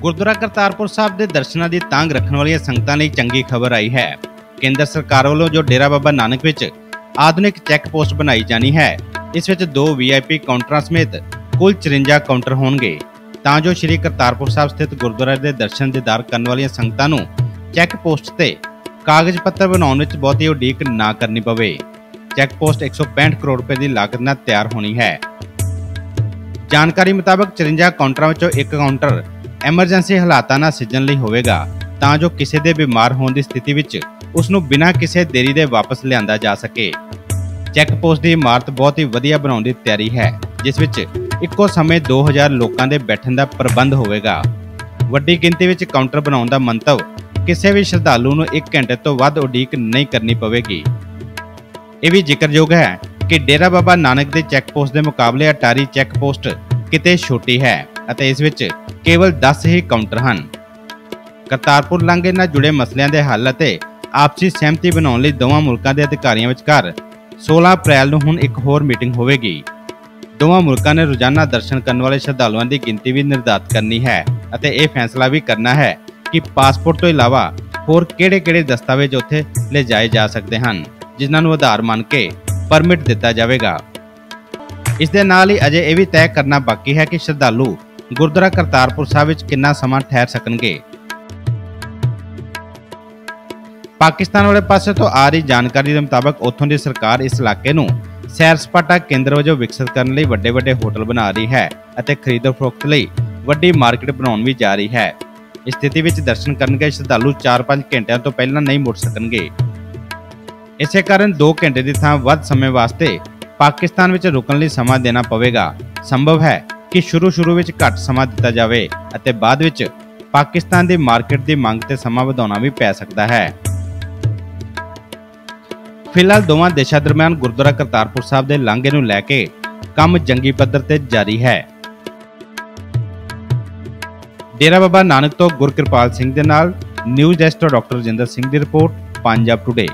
ਗੁਰਦੁਆਰਾ ਕਰਤਾਰਪੁਰ ਸਾਹਿਬ ਦੇ ਦਰਸ਼ਨਾਂ ਦੀ ਤਾਂਗ ਰੱਖਣ ਵਾਲੀਆਂ ਸੰਗਤਾਂ ਲਈ ਚੰਗੀ ਖਬਰ ਆਈ ਹੈ। ਕੇਂਦਰ ਸਰਕਾਰ ਵੱਲੋਂ ਜੋ ਡੇਰਾ ਬਾਬਾ ਨਾਨਕ ਵਿੱਚ ਆਧੁਨਿਕ ਚੈੱਕ ਪੋਸਟ ਬਣਾਈ ਜਾਣੀ ਹੈ, ਇਸ ਵਿੱਚ ਦੋ ਵੀਆਈਪੀ ਕਾਊਂਟਰਾਂ ਸਮੇਤ ਕੁੱਲ 54 ਕਾਊਂਟਰ ਹੋਣਗੇ। ਤਾਂ ਜੋ ਸ੍ਰੀ ਕਰਤਾਰਪੁਰ ਸਾਹਿਬ ਸਥਿਤ ਗੁਰਦੁਆਰੇ ਦੇ ਦਰਸ਼ਨ ਦੀਦਾਰ ਕਰਨ ਵਾਲੀਆਂ ਸੰਗਤਾਂ ਨੂੰ ਚੈੱਕ ਪੋਸਟ ਤੇ ਕਾਗਜ਼ ਪੱਤਰ ਬਣਾਉਣ ਵਿੱਚ ਬਹੁਤੀ ਉਡੀਕ ਨਾ ਕਰਨੀ ਪਵੇ। ਚੈੱਕ ਪੋਸਟ 165 ਕਰੋੜ ਰੁਪਏ ਦੀ ਲਾਗਤ ਨਾਲ ਤਿਆਰ ਹੋਣੀ ਹੈ। ਜਾਣਕਾਰੀ ਮੁਤਾਬਕ 54 ਕਾਊਂਟਰਾਂ ਵਿੱਚੋਂ ਇੱਕ ਕਾਊਂਟਰ ਐਮਰਜੈਂਸੀ ਹਾਲਾਤਾਂ ਨਾਲ ਸਿੱਝਣ ਲਈ ਹੋਵੇਗਾ, ਤਾਂ ਜੋ ਕਿਸੇ ਦੇ ਬਿਮਾਰ ਹੋਣ ਦੀ ਸਥਿਤੀ ਵਿੱਚ ਉਸ ਨੂੰ ਬਿਨਾਂ ਕਿਸੇ ਦੇਰੀ ਦੇ ਵਾਪਸ ਲਿਆਂਦਾ ਜਾ ਸਕੇ। ਚੈੱਕ ਪੋਸਟ ਦੀ ਇਮਾਰਤ ਬਹੁਤ ਹੀ ਵਧੀਆ ਬਣਾਉਣ ਦੀ ਤਿਆਰੀ ਹੈ, ਜਿਸ ਵਿੱਚ ਇੱਕੋ ਸਮੇਂ 2000 ਲੋਕਾਂ ਦੇ ਬੈਠਣ ਦਾ ਪ੍ਰਬੰਧ ਹੋਵੇਗਾ। ਵੱਡੀ ਗਿਣਤੀ ਵਿੱਚ ਕਾਊਂਟਰ ਬਣਾਉਣ ਦਾ ਮੰਤਵ, ਕਿਸੇ ਵੀ ਸ਼ਰਧਾਲੂ ਨੂੰ 1 ਘੰਟੇ ਤੋਂ ਵੱਧ ਉਡੀਕ ਨਹੀਂ ਕਰਨੀ ਪਵੇਗੀ। ਇਹ ਵੀ ਜ਼ਿਕਰਯੋਗ ਹੈ ਕਿ ਡੇਰਾ ਬਾਬਾ ਨਾਨਕ ਦੇ ਚੈੱਕ ਪੋਸਟ ਦੇ ਮੁਕਾਬਲੇ ਅਟਾਰੀ ਚੈੱਕ ਪੋਸਟ ਕਿਤੇ ਛੋਟੀ ਹੈ ਅਤੇ ਇਸ ਵਿੱਚ ਕੇਵਲ 10 ਹੀ ਕਾਊਂਟਰ ਹਨ। ਕਰਤਾਰਪੁਰ ਲਾਂਘੇ ਨਾਲ ਜੁੜੇ ਮਸਲਿਆਂ ਦੇ ਹੱਲ ਅਤੇ ਆਪਸੀ ਸਹਿਮਤੀ ਬਣਾਉਣ ਲਈ ਦੋਵਾਂ ਮੁਲਕਾਂ ਦੇ ਅਧਿਕਾਰੀਆਂ ਵਿਚਕਾਰ 16 ਅਪ੍ਰੈਲ ਨੂੰ ਹੁਣ ਇੱਕ ਹੋਰ ਮੀਟਿੰਗ ਹੋਵੇਗੀ। ਦੋਵਾਂ ਮੁਲਕਾਂ ਨੇ ਰੋਜ਼ਾਨਾ ਦਰਸ਼ਨ ਕਰਨ ਵਾਲੇ ਸ਼ਰਧਾਲੂਆਂ ਦੀ ਗਿਣਤੀ ਵੀ ਨਿਰਧਾਰਤ ਕਰਨੀ ਹੈ ਅਤੇ ਇਹ ਫੈਸਲਾ ਵੀ ਕਰਨਾ ਹੈ ਕਿ ਪਾਸਪੋਰਟ ਤੋਂ ਇਲਾਵਾ ਹੋਰ ਕਿਹੜੇ-ਕਿਹੜੇ ਦਸਤਾਵੇਜ਼ ਉੱਥੇ ਲਿਜਾਏ ਜਾ ਸਕਦੇ ਹਨ, ਜਿਨ੍ਹਾਂ ਨੂੰ ਆਧਾਰ ਮੰਨ ਕੇ ਪਰਮਿਟ ਦਿੱਤਾ ਜਾਵੇਗਾ। ਇਸ ਦੇ ਨਾਲ ਹੀ ਅਜੇ ਇਹ ਵੀ ਤੈਅ ਕਰਨਾ ਬਾਕੀ ਹੈ ਕਿ ਸ਼ਰਧਾਲੂ ਗੁਰਦੁਆਰਾ ਕਰਤਾਰਪੁਰ ਸਾਹਿਬ ਵਿੱਚ ਕਿੰਨਾ ਸਮਾਂ ਠਹਿਰ ਸਕਣਗੇ? ਪਾਕਿਸਤਾਨ ਵਾਲੇ ਪਾਸੇ ਤੋਂ ਆ ਰਹੀ ਜਾਣਕਾਰੀ ਦੇ ਮੁਤਾਬਕ ਉੱਥੋਂ ਦੀ ਸਰਕਾਰ ਇਸ ਇਲਾਕੇ ਨੂੰ ਸੈਰ ਸਪਾਟਾ ਕੇਂਦਰ ਵਜੋਂ ਵਿਕਸਿਤ ਕਰਨ ਲਈ ਵੱਡੇ ਵੱਡੇ ਹੋਟਲ ਬਣਾ ਰਹੀ ਹੈ ਅਤੇ ਖਰੀਦੋ ਫਰੋਖਤ ਲਈ ਵੱਡੀ ਮਾਰਕੀਟ ਬਣਾਉਣ ਵੀ ਜਾ ਰਹੀ ਹੈ। ਇਸ ਸਥਿਤੀ ਵਿੱਚ ਦਰਸ਼ਨ ਕਰਨ ਗਏ ਸ਼ਰਧਾਲੂ 4-5 ਘੰਟਿਆਂ ਤੋਂ ਪਹਿਲਾਂ ਨਹੀਂ ਮੁੜ ਸਕਣਗੇ। ਇਸੇ ਕਾਰਨ 2 ਘੰਟੇ ਦੀ ਥਾਂ ਵੱਧ ਸਮੇਂ ਵਾਸਤੇ ਪਾਕਿਸਤਾਨ ਵਿੱਚ ਰੁਕਣ ਲਈ ਸਮਾਂ ਦੇਣਾ ਪਵੇਗਾ। ਸੰਭਵ ਹੈ ਕਿ ਸ਼ੁਰੂ-ਸ਼ੁਰੂ ਵਿੱਚ ਘੱਟ ਸਮਾਂ ਦਿੱਤਾ ਜਾਵੇ ਅਤੇ ਬਾਅਦ ਵਿੱਚ ਪਾਕਿਸਤਾਨ ਦੀ ਮਾਰਕੀਟ ਦੀ ਮੰਗ ਤੇ ਸਮਾਂ ਵਧਾਉਣਾ ਵੀ ਪੈ ਸਕਦਾ ਹੈ। ਫਿਲਹਾਲ ਦੋਵਾਂ ਦੇਸ਼ਾਂ ਦਰਮਿਆਨ ਗੁਰਦੁਆਰਾ ਕਰਤਾਰਪੁਰ ਸਾਹਿਬ ਦੇ ਲਾਂਘੇ ਨੂੰ ਲੈ ਕੇ ਕੰਮ ਜੰਗੀ ਪੱਧਰ ਤੇ ਜਾਰੀ ਹੈ। ਡੇਰਾ ਬਾਬਾ ਨਾਨਕ ਤੋਂ ਗੁਰਕਿਰਪਾਲ ਸਿੰਘ ਦੇ ਨਾਲ ਨਿਊਜ਼ ਡੈਸਕ ਤੋਂ ਡਾਕਟਰ ਰਜਿੰਦਰ ਸਿੰਘ ਦੀ ਰਿਪੋਰਟ, ਪੰਜਾਬ ਟੁਡੇ